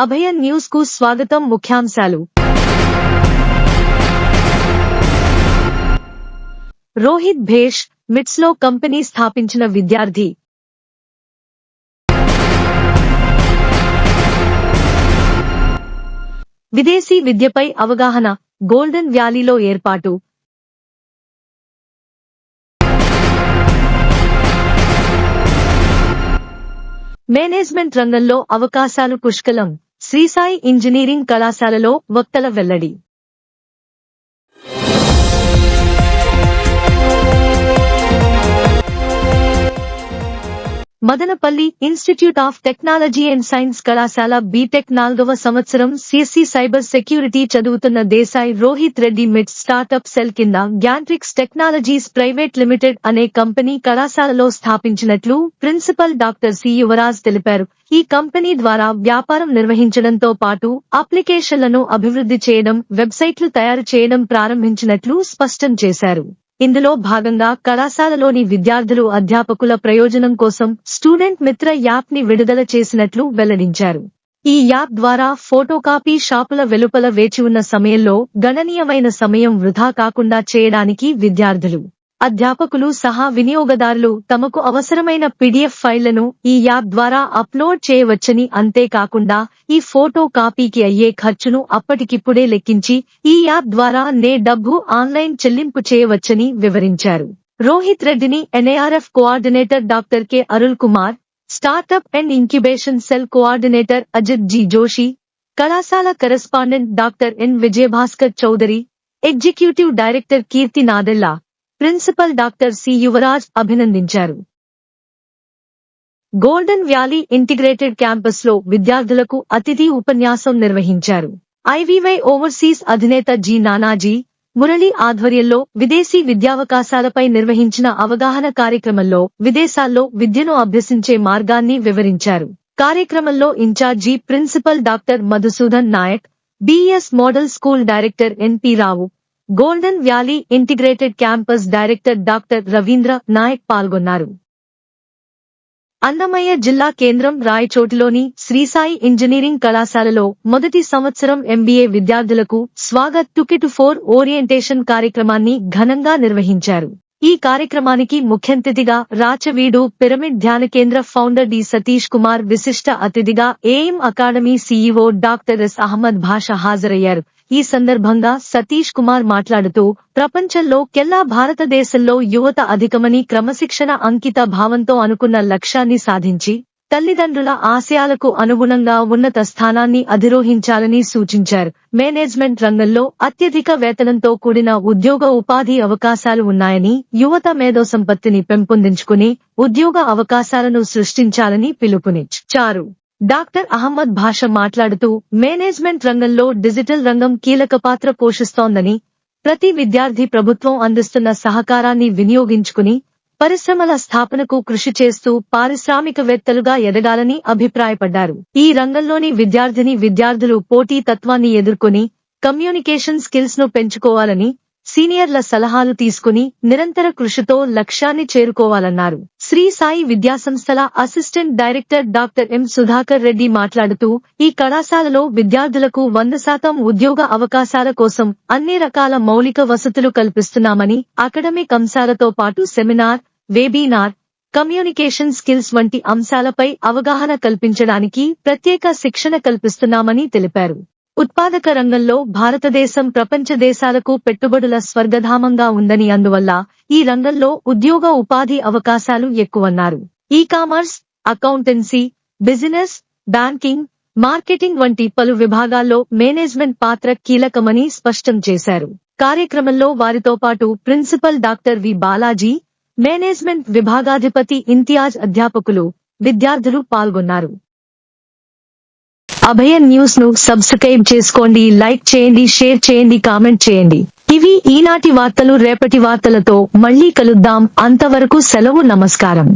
అభయ న్యూస్కు స్వాగతం ముఖ్యాంశాలు. రోహిత్ భేష్ మిట్స్లో కంపెనీ స్థాపించిన విద్యార్థి. విదేశీ విద్యపై అవగాహన గోల్డెన్ వ్యాలీలో ఏర్పాటు. మేనేజ్మెంట్ రంగంలో అవకాశాలు పుష్కలం. శ్రీసాయి ఇంజనీరింగ్ కళాశాలలో వక్తల వెల్లడి. Madanapalle institute of technology and science కళాశాల బీటెక్ నాలుగవ సంవత్సరం సిఎస్సి సైబర్ సెక్యూరిటీ చదువుతున్న Desai Rohit Reddy mid startup cell కింద గ్యాంట్రిక్స్ టెక్నాలజీస్ ప్రైవేట్ లిమిటెడ్ అనే కంపెనీ కళాశాలలో స్థాపించినట్లు ప్రిన్సిపల్ డాక్టర్ సి యువరాజ్ తెలిపారు. ఈ కంపెనీ ద్వారా వ్యాపారం నిర్వహించడంతో పాటు అప్లికేషన్లను అభివృద్ధి చేయడం వెబ్సైట్లు తయారు చేయడం ప్రారంభించినట్లు స్పష్టం చేశారు. ఇందులో భాగంగా కళాశాలలోని విద్యార్థులు అధ్యాపకుల ప్రయోజనం కోసం స్టూడెంట్ మిత్ర యాప్ని విడుదల చేసినట్లు వెల్లడించారు. ఈ యాప్ ద్వారా ఫోటోకాపీ షాపుల వెలుపల వేచి ఉన్న సమయంలో గణనీయమైన సమయం వృధా కాకుండా చేయడానికి విద్యార్థులు అధ్యాపకులు సహా వినియోగదారులు తమకు అవసరమైన పిడిఎఫ్ ఫైళ్ళను ఈ యాప్ ద్వారా అప్లోడ్ చేయవచ్చని అంతేకాకుండా ఈ ఫోటో కాపీకి అయ్యే ఖర్చును అప్పటికిప్పుడే లెక్కించి ఈ యాప్ ద్వారా నే డబ్బు ఆన్లైన్ చెల్లింపు చేయవచ్చని వివరించారు. రోహిత్ రెడ్డిని NARF coordinator doctor K Arul Kumar startup and incubation cell coordinator Ajith G Joshi కళాశాల correspondent doctor N Vijayabhaskar Chowdary executive director Keerthi Nadella principal doctor C Yuvaraj అభినందించారు. గోల్డెన్ వ్యాలీ ఇంటిగ్రేటెడ్ క్యాంపస్లో విద్యార్థులకు అతిథి ఉపన్యాసం నిర్వహించారు. ఐవీవై ఓవర్సీస్ అధినేత G Nanaji Murali ఆధ్వర్యంలో విదేశీ విద్యావకాశాలపై నిర్వహించిన అవగాహన కార్యక్రమంలో విదేశాల్లో విద్యను అభ్యసించే మార్గాన్ని వివరించారు. కార్యక్రమంలో ఇన్ఛార్జీ principal doctor Madhusudan Naik BS model school director NP Rao golden valley integrated campus director doctor Ravindra Naik పాల్గొన్నారు. అన్నమయ్య జిల్లా కేంద్రం రాయచోటిలోని శ్రీసాయి ఇంజనీరింగ్ కళాశాలలో మొదటి సంవత్సరం ఎంబీఏ విద్యార్థులకు స్వాగత్ టుకెటు ఫోర్ ఓరియంటేషన్ కార్యక్రమాన్ని ఘనంగా నిర్వహించారు. ఈ కార్యక్రమానికి ముఖ్యంతిథిగా రాచవీడు పిరమిడ్ ధ్యాన కేంద్ర ఫౌండర్ డి సతీష్ కుమార్ విశిష్ట అతిథిగా AM academy CEO doctor S Ahmed Basha హాజరయ్యారు. ఈ సందర్భంగా సతీష్ కుమార్ మాట్లాడుతూ ప్రపంచంలో కెల్లా భారతదేశంలో యువత అధికమని క్రమశిక్షణ అంకిత భావంతో అనుకున్న లక్ష్యాన్ని సాధించి తల్లిదండ్రుల ఆశయాలకు అనుగుణంగా ఉన్నత స్థానాన్ని అధిరోహించాలని సూచించారు. మేనేజ్మెంట్ రంగంలో అత్యధిక వేతనంతో కూడిన ఉద్యోగ ఉపాధి అవకాశాలు ఉన్నాయని యువత మేధో సంపత్తిని పెంపొందించుకుని ఉద్యోగ అవకాశాలను సృష్టించాలని పిలుపునిచ్చారు. డాక్టర్ అహ్మద్ భాష మాట్లాడుతూ మేనేజ్మెంట్ రంగంలో డిజిటల్ రంగం కీలక పాత్ర పోషిస్తోందని ప్రతి విద్యార్థి ప్రభుత్వం అందిస్తున్న సహకారాన్ని వినియోగించుకుని పరిశ్రమల స్థాపనకు కృషి చేస్తూ పారిశ్రామికవేత్తలుగా ఎదగాలని అభిప్రాయపడ్డారు. ఈ రంగంలోని విద్యార్థిని విద్యార్థులు పోటీ తత్వాన్ని ఎదుర్కొని కమ్యూనికేషన్ స్కిల్స్ను పెంచుకోవాలని సీనియర్ల సలహాలు తీసుకుని నిరంతర కృషితో లక్ష్యాన్ని చేరుకోవాలన్నారు. శ్రీ సాయి విద్యాసంస్థల assistant director doctor M Sudhakar Reddy మాట్లాడుతూ ఈ కళాశాలలో విద్యార్థులకు వంద శాతం ఉద్యోగ అవకాశాల కోసం అన్ని రకాల మౌలిక వసతులు కల్పిస్తున్నామని అకడమిక్ అంశాలతో పాటు సెమినార్ వెబీనార్ కమ్యూనికేషన్ స్కిల్స్ వంటి అంశాలపై అవగాహన కల్పించడానికి ప్రత్యేక శిక్షణ కల్పిస్తున్నామని తెలిపారు. ఉత్పాదక రంగంలో భారతదేశం ప్రపంచ దేశాలకు పెట్టుబడుల స్వర్గధామంగా ఉందని అందువల్ల ఈ రంగంలో ఉద్యోగ ఉపాధి అవకాశాలు ఎక్కువన్నారు. ఈ commerce accountancy business banking marketing వంటి పలు విభాగాల్లో మేనేజ్మెంట్ పాత్ర కీలకమని స్పష్టం చేశారు. కార్యక్రమంలో వారితో పాటు principal doctor V Balaji management విభాగాధిపతి Imtiaz అధ్యాపకులు విద్యార్థులు పాల్గొన్నారు. అభయ న్యూస్ను సబ్స్క్రైబ్ చేసుకోండి లైక్ చేయండి షేర్ చేయండి కామెంట్ చేయండి. ఇవి ఈనాటి వార్తలు రేపటి వార్తలతో మళ్ళీ కలుద్దాం. అంతవరకు సెలవు నమస్కారం.